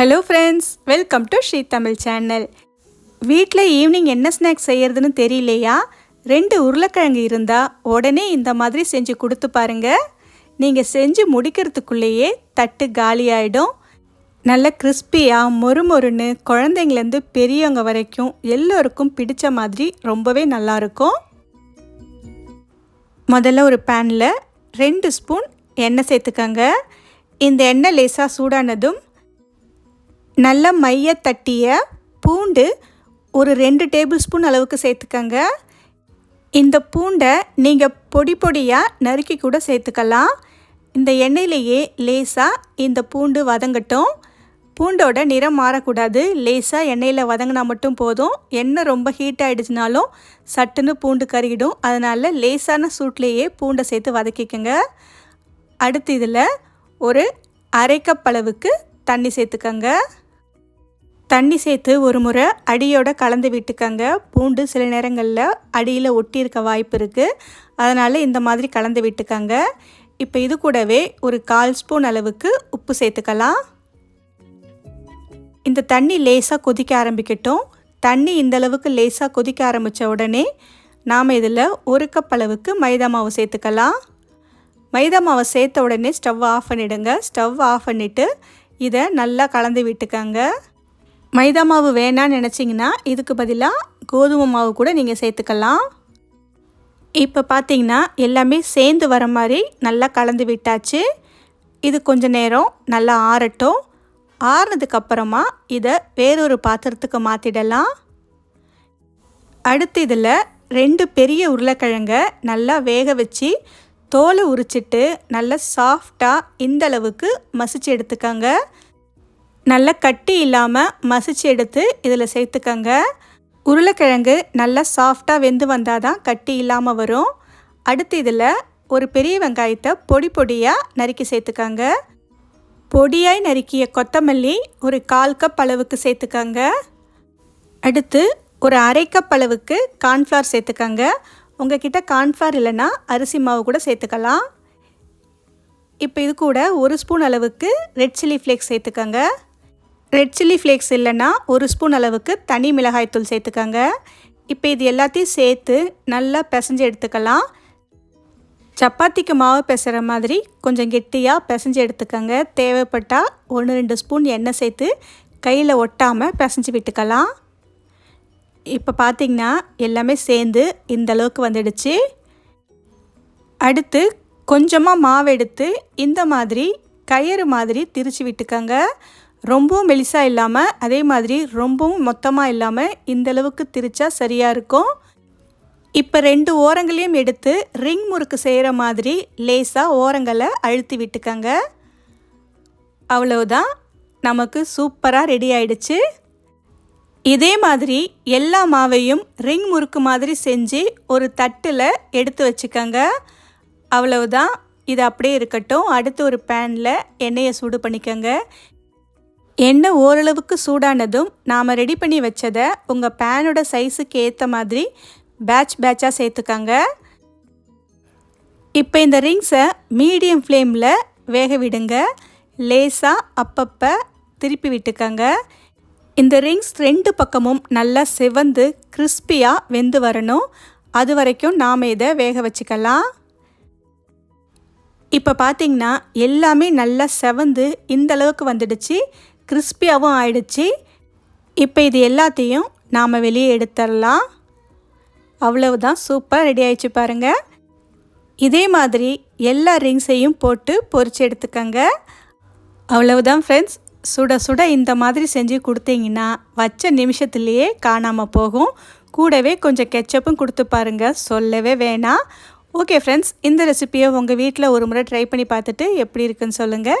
Hello friends welcome to Sri Tamil channel வீட்டில் evening என்ன snacks செய்யறதுன்னு தெரியலையா? ரெண்டு உருளைக்கிழங்கு இருந்தால் உடனே இந்த மாதிரி செஞ்சு கொடுத்து பாருங்க. நீங்கள் செஞ்சு முடிக்கிறதுக்குள்ளேயே தட்டு காலியாயிடும். நல்ல கிறிஸ்பியாக மொறுமொறுன்னு குழந்தைங்கலேருந்து பெரியவங்க வரைக்கும் எல்லோருக்கும் பிடித்த மாதிரி ரொம்பவே நல்லாயிருக்கும். முதல்ல ஒரு பேனில் ரெண்டு ஸ்பூன் எண்ணெய் சேர்த்துக்கங்க. இந்த எண்ணெய் லேசாக சூடானதும் நல்ல மைய தட்டிய பூண்டு ஒரு ரெண்டு டேபிள் ஸ்பூன் அளவுக்கு சேர்த்துக்கங்க. இந்த பூண்டை நீங்கள் பொடி பொடியாக நறுக்கி கூட சேர்த்துக்கலாம். இந்த எண்ணெயிலேயே லேசாக இந்த பூண்டு வதங்கட்டும். பூண்டோட நிறம் மாறக்கூடாது. லேசாக எண்ணெயில் வதங்கினா மட்டும் போதும். எண்ணெய் ரொம்ப ஹீட் ஆகிடுச்சுனாலும் சட்டுன்னு பூண்டு கருகிடும். அதனால் லேசான சூட்லேயே பூண்டை சேர்த்து வதக்கிக்கோங்க. அடுத்து இதில் ஒரு அரை கப் அளவுக்கு தண்ணி சேர்த்துக்கங்க. தண்ணி சேர்த்து ஒரு முறை அடியோட கலந்து விட்டுக்கங்க. பூண்டு சில நேரங்களில் அடியில் ஒட்டியிருக்க வாய்ப்பு இருக்குது அதனால் இந்த மாதிரி கலந்து விட்டுக்கங்க. இப்போ இது கூடவே ஒரு கால் ஸ்பூன் அளவுக்கு உப்பு சேர்த்துக்கலாம். இந்த தண்ணி லேசாக கொதிக்க ஆரம்பிக்கட்டும். தண்ணி இந்த அளவுக்கு லேசாக கொதிக்க ஆரம்பித்த உடனே நாம் இதில் ஒரு கப் அளவுக்கு மைதா மாவு சேர்த்துக்கலாம். மைதா மாவை சேர்த்த உடனே ஸ்டவ் ஆஃப் பண்ணிவிடுங்க ஸ்டவ் ஆஃப் பண்ணிவிட்டு இதை நல்லா கலந்து விட்டுக்கங்க. மைதா மாவு வேணான்னு நினச்சிங்கன்னா இதுக்கு பதிலாக கோதுமை மாவு கூட நீங்கள் சேர்த்துக்கலாம். இப்போ பார்த்தீங்கன்னா எல்லாமே சேர்ந்து வர மாதிரி நல்லா கலந்து விட்டாச்சு. இது கொஞ்ச நேரம் நல்லா ஆறட்டும். ஆறுனதுக்கப்புறமா இதை வேறொரு பாத்திரத்துக்கு மாற்றிடலாம் அடுத்து இதில் ரெண்டு பெரிய உருளைக்கிழங்க நல்லா வேக வச்சு தோலை உரிச்சிட்டு நல்லா சாஃப்டாக இந்தளவுக்கு மசிச்சு எடுத்துக்கங்க. நல்லா கட்டி இல்லாமல் மசிச்சு எடுத்து இதில் சேர்த்துக்கங்க. உருளைக்கிழங்கு நல்லா சாஃப்டாக வெந்து வந்தால் தான் கட்டி இல்லாமல் வரும். அடுத்து இதில் ஒரு பெரிய வெங்காயத்தை பொடி பொடியாக நறுக்கி சேர்த்துக்கங்க. பொடியாய் நறுக்கிய கொத்தமல்லி ஒரு கால் கப் அளவுக்கு சேர்த்துக்கங்க. அடுத்து ஒரு அரை கப் அளவுக்கு கார்ன்ஃப்ளவர் சேர்த்துக்கங்க. உங்ககிட்ட கார்ன்ஃப்ளவர் இல்லைன்னா அரிசி மாவு கூட சேர்த்துக்கலாம். இப்போ இது கூட ஒரு ஸ்பூன் அளவுக்கு ரெட் சில்லி ஃப்ளேக்ஸ் சேர்த்துக்கங்க. ரெட் சில்லி ஃப்ளேக்ஸ் இல்லைன்னா ஒரு ஸ்பூன் அளவுக்கு தனி மிளகாய்த்தூள் சேர்த்துக்கங்க. இப்போ இது எல்லாத்தையும் சேர்த்து நல்லா பிசைஞ்சு எடுத்துக்கலாம். சப்பாத்திக்கு மாவு பிசைகிற மாதிரி கொஞ்சம் கெட்டியாக பிசைஞ்சு எடுத்துக்கோங்க. தேவைப்பட்டால் ஒன்று ரெண்டு ஸ்பூன் எண்ணெய் சேர்த்து கையில் ஒட்டாமல் பிசைஞ்சு விட்டுக்கலாம். இப்போ பார்த்திங்கன்னா எல்லாமே சேர்ந்து இந்த அளவுக்கு வந்துடுச்சு. அடுத்து கொஞ்சமாக மாவு எடுத்து இந்த மாதிரி கயிறு மாதிரி திரிச்சு விட்டுக்கோங்க. ரொம்பவும் மெலிசாக இல்லாமல் அதே மாதிரி ரொம்பவும் மொத்தமாக இல்லாமல் இந்தளவுக்கு திரிச்சா சரியாக இருக்கும். இப்போ ரெண்டு ஓரங்களையும் எடுத்து ரிங் முறுக்கு செய்கிற மாதிரி லேசாக ஓரங்களை அழுத்தி விட்டுக்கங்க. அவ்வளவுதான். நமக்கு சூப்பராக ரெடி ஆயிடுச்சு. இதே மாதிரி எல்லா மாவையும் ரிங் முறுக்கு மாதிரி செஞ்சு ஒரு தட்டில் எடுத்து வச்சுக்கோங்க. அவ்வளவுதான். இது அப்படியே இருக்கட்டும். அடுத்து ஒரு பேனில் எண்ணெயை சூடு பண்ணிக்கோங்க. எண்ணெய் ஓரளவுக்கு சூடானதும் நாம் ரெடி பண்ணி வச்சதை உங்கள் பேனோட சைஸுக்கு ஏற்ற மாதிரி பேட்ச் பேட்சாக சேர்த்துக்கங்க. இப்போ இந்த ரிங்ஸை மீடியம் ஃப்ளேமில் வேக விடுங்க. லேசாக அப்பப்போ திருப்பி விட்டுக்கங்க. இந்த ரிங்ஸ் ரெண்டு பக்கமும் நல்லா செவந்து கிறிஸ்பியாக வெந்து வரணும். அது வரைக்கும் நாம் இதை வேக வச்சுக்கலாம். இப்போ பார்த்திங்கன்னா எல்லாமே நல்லா செவந்து இந்த அளவுக்கு வந்துடுச்சு. கிறிஸ்பியாகவும் ஆயிடுச்சு. இப்போ இது எல்லாத்தையும் நாம் வெளியே எடுத்துடலாம் அவ்வளவுதான் சூப்பராக ரெடி ஆயிடுச்சு பாருங்கள் இதே மாதிரி எல்லா ரிங்ஸையும் போட்டு பொறிச்சு எடுத்துக்கங்க. அவ்வளவுதான் ஃப்ரெண்ட்ஸ் சுட சுட இந்த மாதிரி செஞ்சு கொடுத்தீங்கன்னா வச்ச நிமிஷத்துலேயே காணாமல் போகும். கூடவே கொஞ்சம் கெச்சப்பும் கொடுத்து பாருங்கள் சொல்லவே வேணாம். ஓகே ஃப்ரெண்ட்ஸ் இந்த ரெசிப்பியை உங்கள் வீட்டில் ஒரு முறை ட்ரை பண்ணி பார்த்துட்டு எப்படி இருக்குன்னு சொல்லுங்கள்